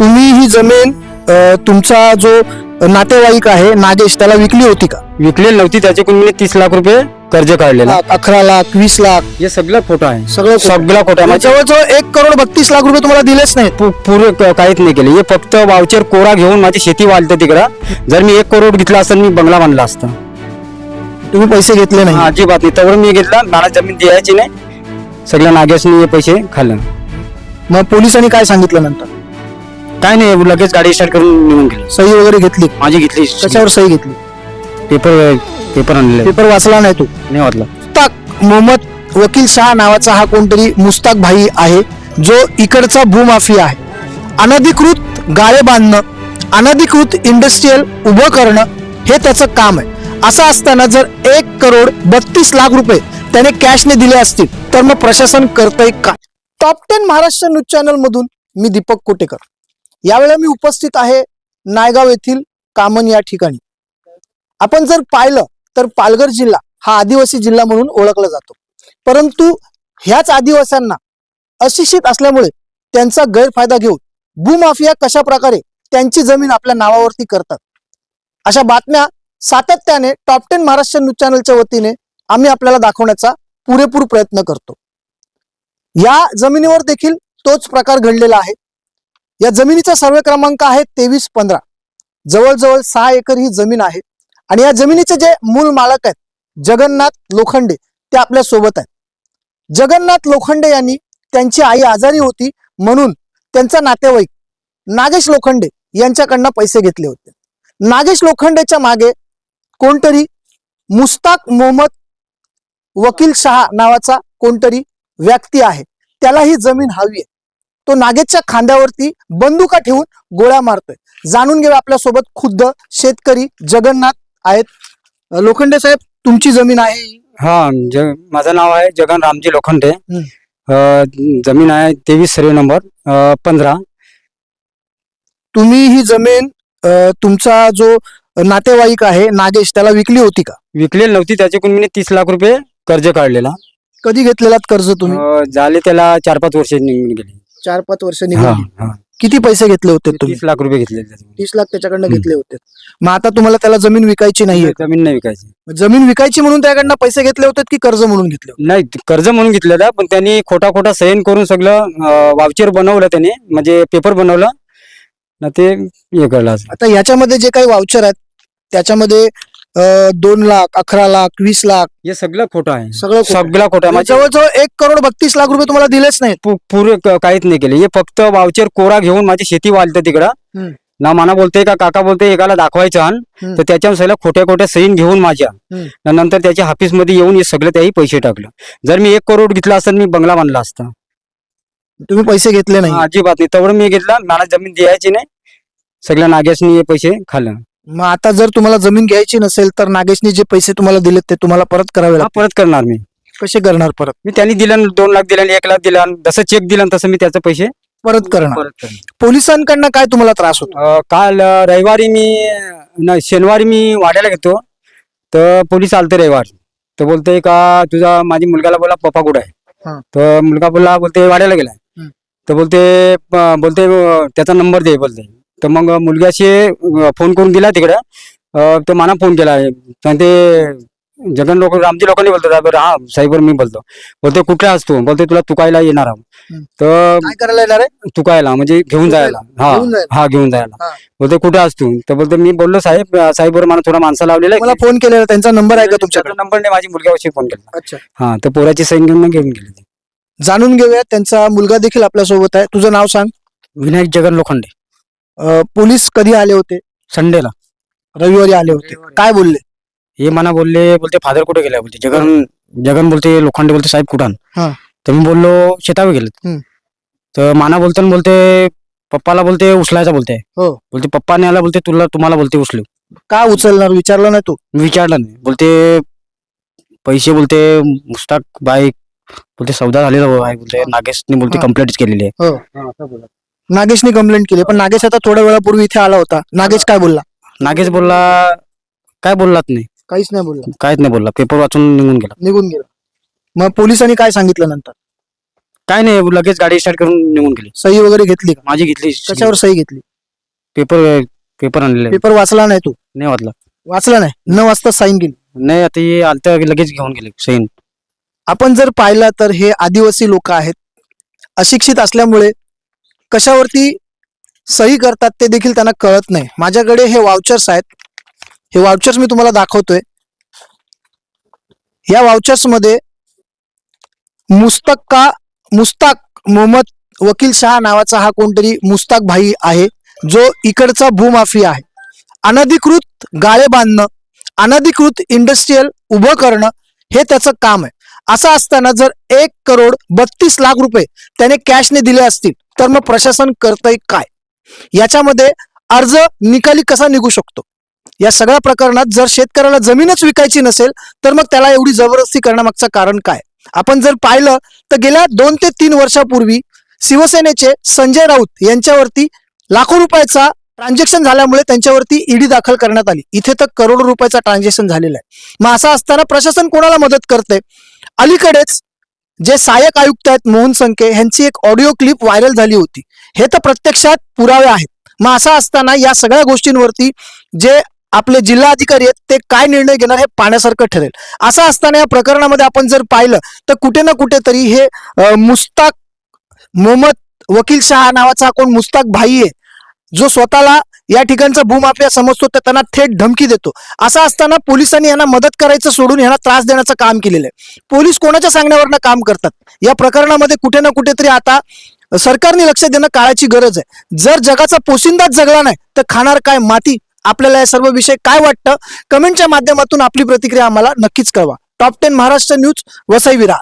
तुम्ही ही जमीन अ, तुमचा जो नातेवाईक आहे नागेश त्याला विकली होती का? विकलेली नव्हती त्याच्याकडून मी तीस लाख रुपये कर्ज काढलेला. लाख, अकरा लाख वीस लाख. हे सगळं खोटं आहे. सगळं. सगळं खोटं आहे. म्हणजे माझ्या जवळजवळ एक करोड बत्तीस लाख रुपये तुम्हाला दिलेच नाहीत. पू- पूर्ण क- काहीच नाही केलं. हे फक्त वावचर कोरा घेऊन माझी शेती वाढते तिकडं. जर मी एक करोड घेतला असता मी बंगला बांधला असता. तुम्ही पैसे घेतले नाही. अजिबात नाही. तेवढं मी घेतला मला जमीन द्यायची नाही. सगळ्या नागेशनी हे पैसे खाल्लं. मग पोलिसांनी काय सांगितलं नंतर? काय नाही लगेच गाडी स्टार्ट करून निघून गेले. सही वगैरे घेतली? माझी घेतली. कशावर सही घेतली? पेपर पेपर आणले पेपर वाचला नाही तू? नाही वाटलं मुस्ताक मोहम्मद वकील शाह नावाचा हा कोणतरी मुस्ताक भाई आहे जो इकडचा भूमाफिया आहे. अनधिकृत गाळे बांधणं अनधिकृत इंडस्ट्रीयल उभं करणं हे त्याचं काम आहे. असं असताना जर एक करोड बत्तीस लाख रुपये त्याने कॅशने दिले असतील तर मग प्रशासन करतंय का? Top ten Maharashtra news channel मधून मी दीपक कोटेकर. यावेळेला मी उपस्थित आहे नायगाव येथील कामन या ठिकाणी. आपण जर पाहिलं तर पालघर जिल्हा हा आदिवासी जिल्हा म्हणून ओळखला जातो. परंतु ह्याच आदिवासींना अशिक्षित असल्यामुळे त्यांचा गैरफायदा घेऊन भूमाफिया कशा प्रकारे त्यांची जमीन आपल्या नावावरती करतात? अशा बातम्या सातत्याने टॉप टेन महाराष्ट्र न्यूज चॅनलच्या वतीने आम्ही आपल्याला दाखवण्याचा पुरेपूर प्रयत्न करतो. या जमिनीवर देखील तोच प्रकार घडलेला आहे. या जमिनीचा सर्वे क्रमांक आहे तेवीस पंधरा. जवळजवळ सहा एकर ही जमीन आहे. आणि या जमिनीचे जे मूल मालक आहेत जगन्नाथ लोखंडे ते आपल्यासोबत आहेत. जगन्नाथ लोखंडे यांनी त्यांची आई आजारी होती म्हणून त्यांचा नातेवाईक नागेश लोखंडे यांच्याकडनं पैसे घेतले होते. नागेश लोखंडेच्या मागे कोणतरी मुस्ताक मोहम्मद वकील शहा नावाचा कोणतरी व्यक्ती आहे. त्याला ही जमीन हवी आहे. तो नागेशच्या खांद्यावरती बंदुका ठेवून गोळ्या मारतोय. जाणून घेऊया आपल्यासोबत खुद्द शेतकरी जगन्नाथ आहेत. लोखंडे साहेब तुमची जमीन आहे? ही? ज- माझं नाव आहे जगन रामजी लोखंडे. जमीन आहे तेवीस सर्वे नंबर पंधरा. तुम्ही ही जमीन तुमचा जो नातेवाईक आहे नागेश त्याला विकली होती का? विकलेली नव्हती त्याच्याकडून मी तीस लाख रुपये कर्ज काढलेला. कधी घेतलेलात कर्ज तुम्ही? झाले त्याला चार पाच वर्ष निघून गेले. चार पाच वर्ष हा, निघून हा. किती पैसे घेतले होते तुम्ही तीस लाख रुपये घेतले. तीस लाख त्याच्याकडनं हम्म. घेतले होते मग आता तुम्हाला त्याला जमीन विकायची नाहीये जमीन नाही विकायची जमीन विकायची म्हणून त्याकडनं पैसे घेतले होते की कर्ज म्हणून घेतले होते नाही कर्ज म्हणून घेतलेलं पण त्यांनी खोटा खोटा सैन करून सगळं वावचर बनवलं त्याने म्हणजे पेपर बनवलं ना ते हे कळलं असं. आता याच्यामध्ये जे काही वाउचर आहेत त्याच्यामध्ये अ, दोन लाख अकरा लाख वीस लाख. हे सगळं खोटं आहे. सगळं खोटं. सगळं खोटं आहे. म्हणजे माझ्या जवळजवळ एक करोड बत्तीस लाख रुपये तुम्हाला दिलेच नाहीत. पू- पूर्ण क- काहीच नाही केलं. हे फक्त वावचर कोरा घेऊन माझी शेती वाढते तिकडं. हम्म. ना माना बोलते का काका बोलते एकाला दाखवायचं आण. हम्म. तर त्याच्या सगळ्या खोट्या खोट्या सहीन घेऊन माझ्या. हम्म. न नंतर त्याच्या ऑफिसमध्ये येऊन हे सगळं त्याही पैसे टाकलं. जर मी एक करोड घेतला असता मी बंगला बांधला असता. तुम्ही पैसे घेतले नाही. अजिबात नाही. तेवढं मी घेतला मला जमीन द्यायची नाही. सगळ्या नागेशनी हे पैसे खाल्लं. मग आता जर तुम्हाला जमीन घ्यायची नसेल तर नागेशने जे पैसे तुम्हाला दिलेत ते तुम्हाला परत करावे हा परत करणार मी. कसे करणार परत? मी त्यांनी दिलं दोन लाख दिलं एक लाख दिलं जसं चेक दिला तसं मी त्याचे पैसे परत करणार. परत करणार. पोलिसांकडनं काय तुम्हाला त्रास होतो? अं, काल अं, रविवारी मी नाही शनिवारी मी वाड्याला घेतो तर पोलीस आलते रविवारी. तर बोलते का तुझा माझी मुलगाला बोला पप्पा कुठे हा. आहे तर मुलगा बोलला बोलते वाड्याला गेलाय. हम्म. तर बोलते प- बोलते अं, त्याचा नंबर दे बोलते. तर मग मुलग्याशी फोन करून दिला तिकडे. तर मला फोन केला. तर ते जगन लोक रामजी लोकांनी बोलतो हा साहेबर मी बोलतो. बोलते कुठे असतो बोलते तुला तुकायला येणार. तर काय करायला येणार आहे? तुकायला म्हणजे घेऊन जायला. हा. हा घेऊन जायला. बोलते कुठे असतो तर बोलते मी बोललो साहेब बरोबर मला थोडा माणसा लावलेला मला फोन केलेला त्यांचा नंबर आहे का तुमच्याकडे? नंबर नाही माझी मुलग्यावरची फोन केला अच्छा. हा तर पोराची सैन घेऊन घेऊन गेले ते. जाणून घेऊया त्यांचा मुलगा देखील आपल्यासोबत आहे. तुझं नाव सांग. विनायक जगन लोखंडे. अं, पोलीस कधी आले होते? संडेला. रविवारी आले होते. रविवारी. काय बोलले? हे मला बोलले बोलते फादर कुठे गेला बोलते जगन जगन बोलते लोखंडे बोलते साहेब कुठान हा. तर मी बोललो शेतावर गेलेत. हम्म. तर माना बोलताना बोलते पप्पाला बोलते उचलायचा बोलते. हो. बोलते पप्पाने आला बोलते तुला तुम्हाला बोलते उचलू. का उचलणार? विचारलं नाही तू? मी विचारलं नाही. बोलते पैसे बोलते मुस्ताक बाईक बोलते सौदा झालेला आहे बोलते नागेशने बोलते हा. कंप्लेंट केलेली आहे. हो. नागेशने कंप्लेंट केली पण नागेश आता थोड्या वेळापूर्वी इथे आला होता. नागेश काय बोलला? नागेश बोलला काय बोललात नाही. काहीच नाही बोलला. काहीच नाही बोलला. पेपर वाचून निघून गेला. निघून गेला. मग पोलिसांनी काय सांगितलं नंतर? काय नाही लगेच गाडी स्टार्ट करून निघून गेली. सही वगैरे घेतली का? माझी घेतली. कशावर सही घेतली? पेपर पेपर आणलेले. पेपर वाचला नाही तू? नाही वाटलं वाचला नाही. न वाचता साईन केली. नाही आता हे आलतं की लगेच घेऊन गेले सैन आपण जर पाहिलं तर हे आदिवासी लोक आहेत. अशिक्षित असल्यामुळे कशावरती सही करतात ते देखील त्यांना कळत नाही. माझ्याकडे हे वाउचर्स आहेत. हे वाउचर्स मी तुम्हाला दाखवतोय. या वाउचर्समध्ये मुस्तक मुस्तक्का मुस्ताक मोहम्मद वकील शहा नावाचा हा कोणतरी मुस्ताक भाई आहे जो इकडचा भूमाफी आहे. अनधिकृत गाळे बांधणं अनधिकृत इंडस्ट्रीयल उभं करणं हे त्याचं काम आहे. असं असताना जर एक करोड बत्तीस लाख रुपये त्याने कॅशने दिले असतील तर मग प्रशासन करतंय काय? याच्यामध्ये अर्ज निकाली कसा निघू शकतो? या सगळ्या प्रकरणात जर शेतकऱ्याला जमीनच विकायची नसेल तर मग त्याला एवढी जबरदस्ती करण्यामागचं कारण काय? आपण जर पाहिलं तर गेल्या दोन ते तीन वर्षापूर्वी शिवसेनेचे संजय राऊत यांच्यावरती लाखो रुपयाचा ट्रान्झॅक्शन झाल्यामुळे त्यांच्यावरती ईडी दाखल करण्यात आली. इथे तर करोडो रुपयाचा ट्रान्झॅक्शन झालेला आहे. मग असं असताना प्रशासन कोणाला मदत करते अलीकडेच जे सहाय्यक आयुक्त आहेत मोहन संके यांची एक ऑडिओ क्लिप व्हायरल झाली होती. हे तर प्रत्यक्षात पुरावे आहेत. मग असं असताना या सगळ्या गोष्टींवरती जे आपले जिल्हाधिकारी आहेत ते काय निर्णय घेणार हे पाण्यासारखं ठरेल. असं असताना या प्रकरणामध्ये आपण जर पाहिलं तर कुठे ना कुठेतरी हे मुस्ताक मोहम्मद वकील शहा नावाचा कोण मुस्ताक भाई आहे जो स्वतःला या ठिकाणचा भूमाफिया समजतो तर त्यांना थेट धमकी देतो. असं असताना पोलिसांनी यांना मदत करायचं सोडून यांना त्रास देण्याचं काम केलेलं आहे. पोलीस कोणाच्या सांगण्यावरनं काम करतात? या प्रकरणामध्ये कुठे ना कुठेतरी आता सरकारने लक्ष देणं काळाची गरज आहे. जर जगाचा पोशिंदाच जगला नाही तर खाणार काय माती? आपल्याला या सर्व विषय काय वाटतं? कमेंटच्या माध्यमातून आपली प्रतिक्रिया आम्हाला नक्कीच कळवा. Top ten Maharashtra news Vasai Virar.